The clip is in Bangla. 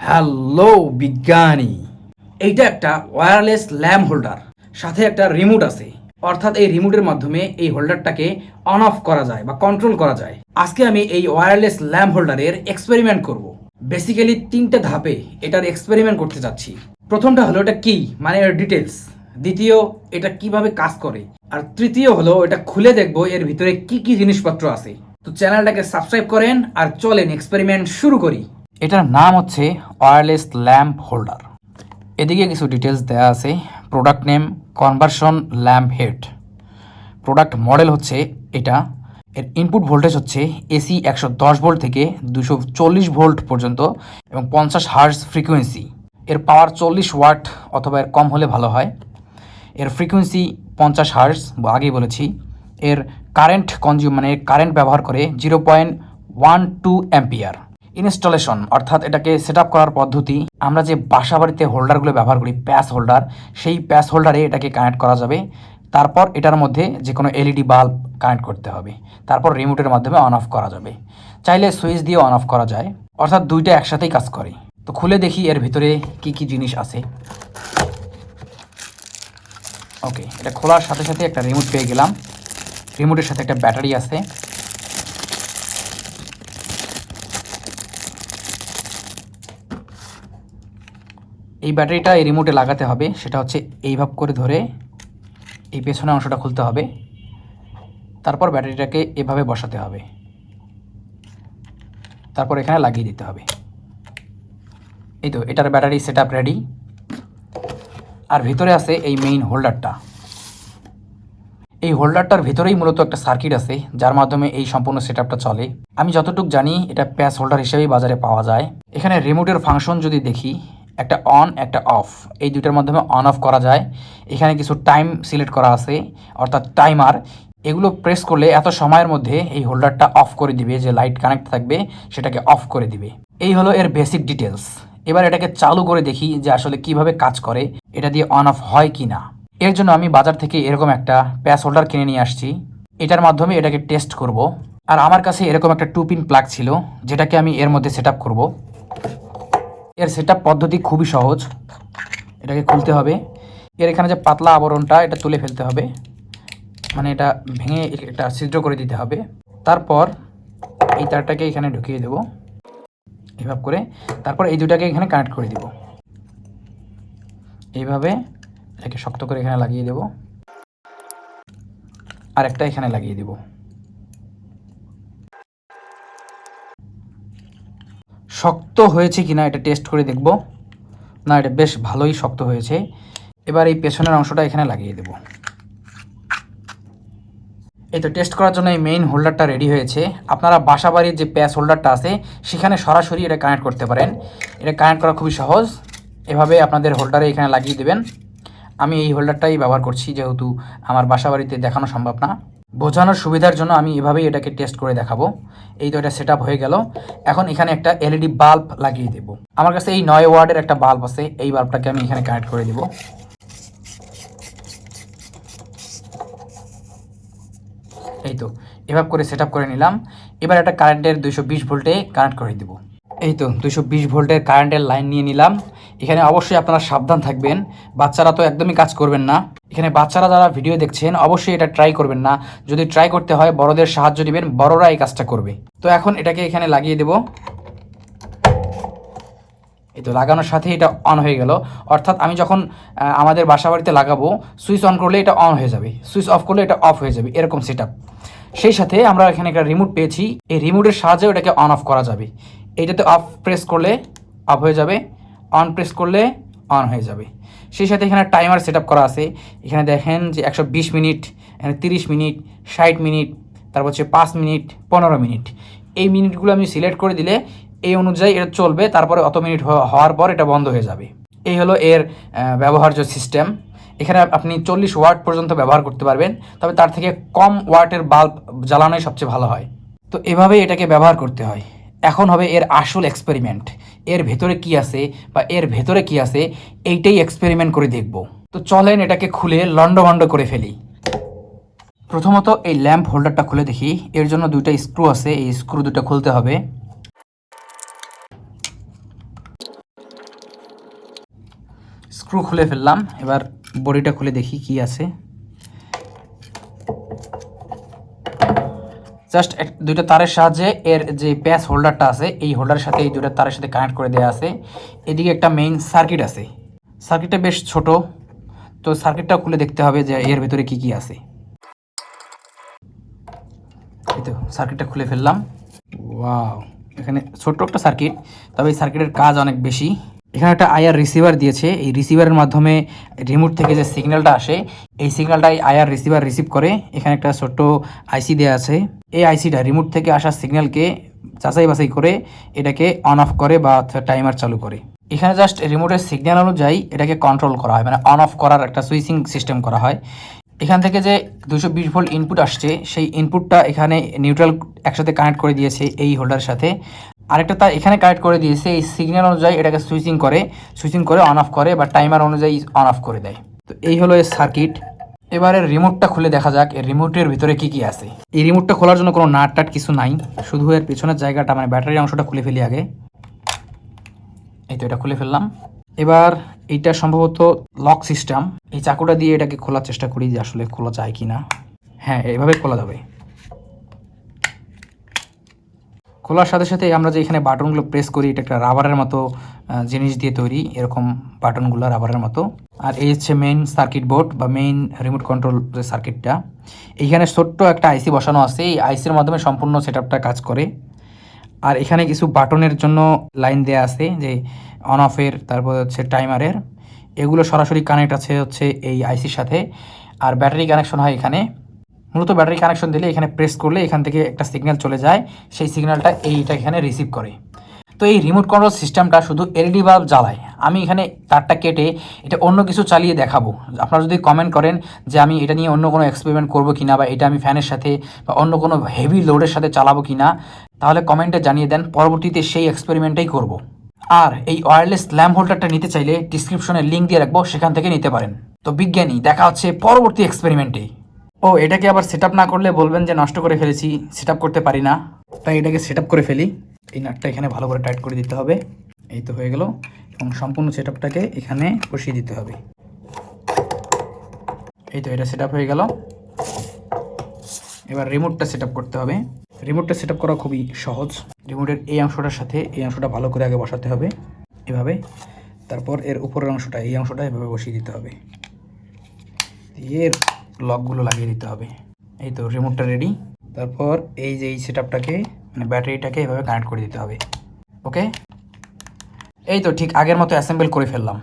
হ্যালো বিজ্ঞানী। এইটা একটা ওয়্যারলেস ল্যাম্প হোল্ডার সাথে একটা রিমোট আছে। অর্থাৎ এই রিমোটের মাধ্যমে এই হোল্ডারটাকে অন অফ করা যায় বা কন্ট্রোল করা যায়। আজকে আমি এই ওয়্যারলেস ল্যাম্প হোল্ডারের এক্সপেরিমেন্ট করব। বেসিক্যালি তিনটে ধাপে এটার এক্সপেরিমেন্ট করতে যাচ্ছি। প্রথমটা হলো এটা কি মানে এর ডিটেলস দ্বিতীয়, এটা কীভাবে কাজ করে। আর তৃতীয় হলো এটা খুলে দেখব এর ভিতরে কি কি জিনিসপত্র আছে। তো চ্যানেলটাকে সাবস্ক্রাইব করেন আর চলেন এক্সপেরিমেন্ট শুরু করি। এটার নাম হচ্ছে ওয়্যারলেস ল্যাম্প হোল্ডার এদিকে কিছু ডিটেলস দেওয়া আছে। Product name conversion lamp head product model হচ্ছে এটা। এর ইনপুট ভোল্টেজ হচ্ছে এসি একশো দশ ভোল্ট থেকে দুশো চল্লিশ ভোল্ট পর্যন্ত এবং পঞ্চাশ হার্স ফ্রিকোয়েন্সি এর পাওয়ার চল্লিশ ওয়াট অথবা এর কম হলে ভালো হয়। এর ফ্রিকোয়েন্সি পঞ্চাশ হার্স আগেই বলেছি। এর কারেন্ট কনজিউম মানে কারেন্ট ব্যবহার করে zero point one two ampere installation, অর্থাৎ এটাকে সেট করার পদ্ধতি, আমরা যে বাসা বাড়িতে হোল্ডারগুলো ব্যবহার করি প্যাস হোল্ডার, সেই প্যাস হোল্ডারে এটাকে কানেক্ট করা যাবে। তারপর এটার মধ্যে যে কোনো এলইডি বাল্ব কানেক্ট করতে হবে। তারপর রিমোটের মাধ্যমে অন অফ করা যাবে। চাইলে সুইচ দিয়ে অন অফ করা যায়। অর্থাৎ দুইটা একসাথেই কাজ করে। তো খুলে দেখি এর ভিতরে কি কি জিনিস আছে। ওকে, এটা খোলার সাথে সাথে একটা রিমোট পেয়ে গেলাম। রিমোটের সাথে একটা ব্যাটারি আছে। এই ব্যাটারিটা এই রিমোটে লাগাতে হবে। সেটা হচ্ছে এইভাবে করে ধরে এই পেছনের অংশটা খুলতে হবে। তারপর ব্যাটারিটাকে এভাবে বসাতে হবে। তারপর এখানে লাগিয়ে দিতে হবে। এই তো, এটার ব্যাটারি সেট রেডি আর ভিতরে আছে এই মেইন হোল্ডারটা এই হোল্ডারটার ভিতরেই মূলত একটা সার্কিট আছে, যার মাধ্যমে এই সম্পূর্ণ সেটআপটা চলে। আমি যতটুকু জানি, এটা প্যাস হোল্ডার হিসেবেই বাজারে পাওয়া যায়। এখানে রিমোটের ফাংশন যদি দেখি একটা অন একটা অফ এই দুইটার মাধ্যমে অন অফ করা যায়। এখানে কিছু টাইম সিলেক্ট করা আছে, অর্থাৎ টাইমার এগুলো প্রেস করলে এত সময়ের মধ্যে এই হোল্ডারটা অফ করে দিবে, যে লাইট কানেক্ট থাকবে, সেটাকে অফ করে দিবে। এই হলো এর বেসিক ডিটেলস এবার এটাকে চালু করে দেখি যে আসলে কীভাবে কাজ করে, এটা দিয়ে অন অফ হয় কি না এর জন্য আমি বাজার থেকে এরকম একটা প্যাস হোল্ডার কিনে নিয়ে আসছি। এটার মাধ্যমে এটাকে টেস্ট করব। আর আমার কাছে এরকম একটা টু পিন প্লাগ ছিল, যেটাকে আমি এর মধ্যে সেট আপ করব। এর সেট পদ্ধতি খুবই সহজ। এটাকে খুলতে হবে। এর এখানে যে পাতলা আবরণটা, এটা তুলে ফেলতে হবে। মানে এটা ভেঙে একটা ছিদ্র করে দিতে হবে। তারপর এই তারটাকে এখানে ঢুকিয়ে দেব। এভাবে করে। তারপর এই দুটাকে এখানে কানেক্ট করে দিব। এইভাবে এটাকে শক্ত করে এখানে লাগিয়ে দেব। আর একটা এখানে লাগিয়ে দেব। শক্ত হয়েছে কিনা এটা টেস্ট করে দেখব। না, এটা বেশ ভালোই শক্ত হয়েছে। এবার এই পেছনের অংশটা এখানে লাগিয়ে দেব। এই তো টেস্ট করার জন্য এই মেইন হোল্ডারটা রেডি হয়েছে। আপনারা বাসা বাড়ির যে প্যাস হোল্ডারটা আছে, সেখানে সরাসরি এটা কানেক্ট করতে পারেন। এটা কানেক্ট করা খুবই সহজ। এভাবে আপনাদের হোল্ডারে এখানে লাগিয়ে দেবেন। আমি এই হোল্ডারটাই ব্যবহার করছি, যেহেতু আমার বাসা বাড়িতে দেখানো সম্ভব না। বোঝানোর সুবিধার জন্য আমি এভাবেই এটাকে টেস্ট করে দেখাবো। এই তো এটা সেট হয়ে গেল। এখন এখানে একটা এলইডি বাল্ব লাগিয়ে দেব। আমার কাছে এই নয় ওয়ার্ডের একটা বাল্ব আছে। এই বাল্বটাকে আমি এখানে কানেক্ট করে দেব। এই তো, এভাবে করে সেট করে নিলাম। এবার একটা কারেন্টের দুইশো বিশ ভোল্টে কানেক্ট করে দেব। এই তো দুইশো বিশ ভোল্টের কারেন্টের লাইন নিয়ে নিলাম। এখানে অবশ্যই আপনারা সাবধান থাকবেন। বাচ্চারা তো একদমই কাজ করবেন না। এখানে বাচ্চারা যারা ভিডিও দেখছেন, অবশ্যই এটা ট্রাই করবেন না। যদি ট্রাই করতে হয়, বড়দের সাহায্য নেবেন, বড়রা এই কাজটা করবে। তো এখন এটাকে এখানে লাগিয়ে দেব। এই তো, লাগানোর সাথে এটা অন হয়ে গেল। অর্থাৎ আমি যখন আমাদের বাসা বাড়িতে লাগাবো সুইচ অন করলে এটা অন হয়ে যাবে। সুইচ অফ করলে এটা অফ হয়ে যাবে, এরকম সেট সেই সাথে আমরা এখানে একটা রিমোট পেয়েছি। এই রিমোটের সাহায্যে এটাকে অন অফ করা যাবে। এইটাতে অফ প্রেস করলে অফ হয়ে যাবে অন প্রেস করলে অন হয়ে যাবে। সেই সাথে এখানে টাইমার সেট করা আছে। এখানে দেখেন যে একশো বিশ মিনিট, এখানে তিরিশ মিনিট, ষাট মিনিট, তারপর হচ্ছে পাঁচ মিনিট, পনেরো মিনিট। এই মিনিটগুলো আমি সিলেক্ট করে দিলে এই অনুযায়ী এটা চলবে, তারপরে অত মিনিট হওয়ার পর এটা বন্ধ হয়ে যাবে। এই হলো এর ব্যবহার্য সিস্টেম এখানে আপনি চল্লিশ ওয়াট পর্যন্ত ব্যবহার করতে পারবেন, তবে তার থেকে কম ওয়াটের বাল্ব জ্বালানোই সবচেয়ে ভালো হয়। তো এভাবেই এটাকে ব্যবহার করতে হয়। এখন হবে এর আসল এক্সপেরিমেন্ট এর ভেতরে কি আছে বা এর ভেতরে কি আছে, এইটাই এক্সপেরিমেন্ট করে দেখব। তো চলেন এটাকে খুলে লন্ডভন্ড করে ফেলি। প্রথমত এই ল্যাম্প হোল্ডারটা খুলে দেখি। এর জন্য দুইটা স্ক্রু আছে, এই স্ক্রু দুটো খুলতে হবে। স্ক্রু খুলে ফেললাম, এবার বডিটা খুলে দেখি কি আছে। জাস্ট দুইটা তারের সাহায্যে এর যে প্যাচ হোল্ডারটা আছে, এই হোল্ডারের সাথে এই দুইটা তারের সাথে কানেক্ট করে দেওয়া আছে। এদিকে একটা মেইন সার্কিট আছে। সার্কিটটা বেশ ছোট। তো সার্কিটটা খুলে দেখতে হবে যে এর ভিতরে কি কি আছে। এই তো সার্কিটটা খুলে ফেললাম। ওয়াও এখানে ছোট্ট একটা সার্কিট তবে এই সার্কিটের কাজ অনেক বেশি। এখানে একটা আয়ার রিসিভার দিয়েছে। এই রিসিভারের মাধ্যমে রিমোট থেকে যে সিগন্যালটা আসে, এই সিগন্যালটাই আয়ার রিসিভার রিসিভ করে। এখানে একটা ছোট্ট আইসি দেওয়া আছে। এই আইসিটা রিমোট থেকে আসা সিগন্যালকে যাচাই বাছাই করে এটাকে অন অফ করে বা টাইমার চালু করে। এখানে জাস্ট রিমোটের সিগন্যাল অনুযায়ী এটাকে কন্ট্রোল করা হয়। মানে অন অফ করার একটা সুইচিং সিস্টেম করা হয়। এখান থেকে যে দুশো বিশ ভোল্ট ইনপুট আসছে, সেই ইনপুটটা এখানে নিউট্রাল একসাথে কানেক্ট করে দিয়েছে এই হোল্ডারের সাথে। আরেকটা তা এখানে কানেক্ট করে দিয়েছে, এই সিগন্যাল অনুযায়ী এটাকে সুইচিং করে সুইচিং করে অন অফ করে বা টাইমার অনুযায়ী অন অফ করে দেয়। তো এই হলো এর সার্কিট এবারে রিমোটটা খুলে দেখা যাক এর রিমোটের ভিতরে কি কি আছে। এই রিমোটটা খোলার জন্য কোনো নাট টাট কিছু নাই, শুধু এর পেছনের জায়গাটা মানে ব্যাটারি অংশটা খুলে ফেলি আগে। এই তো এটা খুলে ফেললাম। এবার এইটা সম্ভবত লক সিস্টেম এই চাকুটা দিয়ে এটাকে খোলার চেষ্টা করি যে আসলে খোলা যায় কি না হ্যাঁ এভাবে খোলা যাবে। খোলার সাথে সাথে আমরা যে এখানে বাটনগুলো প্রেস করি, এটা একটা রাবারের মতো জিনিস দিয়ে তৈরি এরকম বাটনগুলো রাবারের মতো। আর এই হচ্ছে মেইন সার্কিট বোর্ড বা মেইন রিমোট কন্ট্রোল যে সার্কিটটা এইখানে ছোট্ট একটা আইসি বসানো আছে, এই আইসির মাধ্যমে সম্পূর্ণ সেটআপটা কাজ করে। আর এখানে কিছু বাটনের জন্য লাইন দেয়া আছে, যে অন অফের তারপর হচ্ছে টাইমারের এগুলো সরাসরি কানেক্ট আছে হচ্ছে এই আইসির সাথে। আর ব্যাটারি কানেকশন হয় এখানে। মূলত ব্যাটারি কানেকশন দিলে এখানে প্রেস করলে এখান থেকে একটা সিগন্যাল চলে যায়, সেই সিগন্যালটা এইটা এখানে রিসিভ করে। তো এই রিমোট কন্ট্রোল সিস্টেমটা শুধু এলইডি বাল্ব জ্বালায়। আমি এখানে তারটা কেটে এটা অন্য কিছু চালিয়ে দেখাবো। আপনারা যদি কমেন্ট করেন যে আমি এটা নিয়ে অন্য কোনো এক্সপেরিমেন্ট করব কিনা বা এটা আমি ফ্যানের সাথে বা অন্য কোনো হেভি লোডের সাথে চালাবো কিনা, তাহলে কমেন্টে জানিয়ে দেন, পরবর্তীতে সেই এক্সপেরিমেন্টটাই করব। আর এই ওয়্যারলেস ল্যাম্প হোল্ডারটা নিতে চাইলে ডিসক্রিপশনে লিঙ্ক দিয়ে রাখব, সেখান থেকে নিতে পারেন। তো বিজ্ঞানী, দেখা হচ্ছে পরবর্তী এক্সপেরিমেন্টে ও, এটাকে আবার সেট না করলে বলবেন যে নষ্ট করে ফেলেছি সেট করতে পারি না। তাই এটাকে সেট করে ফেলি। এই নাটটা এখানে ভালো করে টাইট করে দিতে হবে। এই তো হয়ে গেল। এবং সম্পূর্ণ সেট এখানে বসিয়ে দিতে হবে। এই তো এটা সেট হয়ে গেল। এবার রিমোটটা সেট করতে হবে। রিমোটটা সেট করা খুবই সহজ। রিমোটের এই অংশটার সাথে এই অংশটা ভালো করে আগে বসাতে হবে। এভাবে। তারপর এর উপরের অংশটা, এই অংশটা এভাবে বসিয়ে দিতে হবে। এর লকগুলো লাগিয়ে দিতে হবে। এই তো রিমোটটা রেডি তারপর এই যে এই সেট মানে ব্যাটারিটাকে এভাবে কানেক্ট করে দিতে হবে। ওকে এই তো, ঠিক আগের মতো অ্যাসেম্বল করে ফেললাম।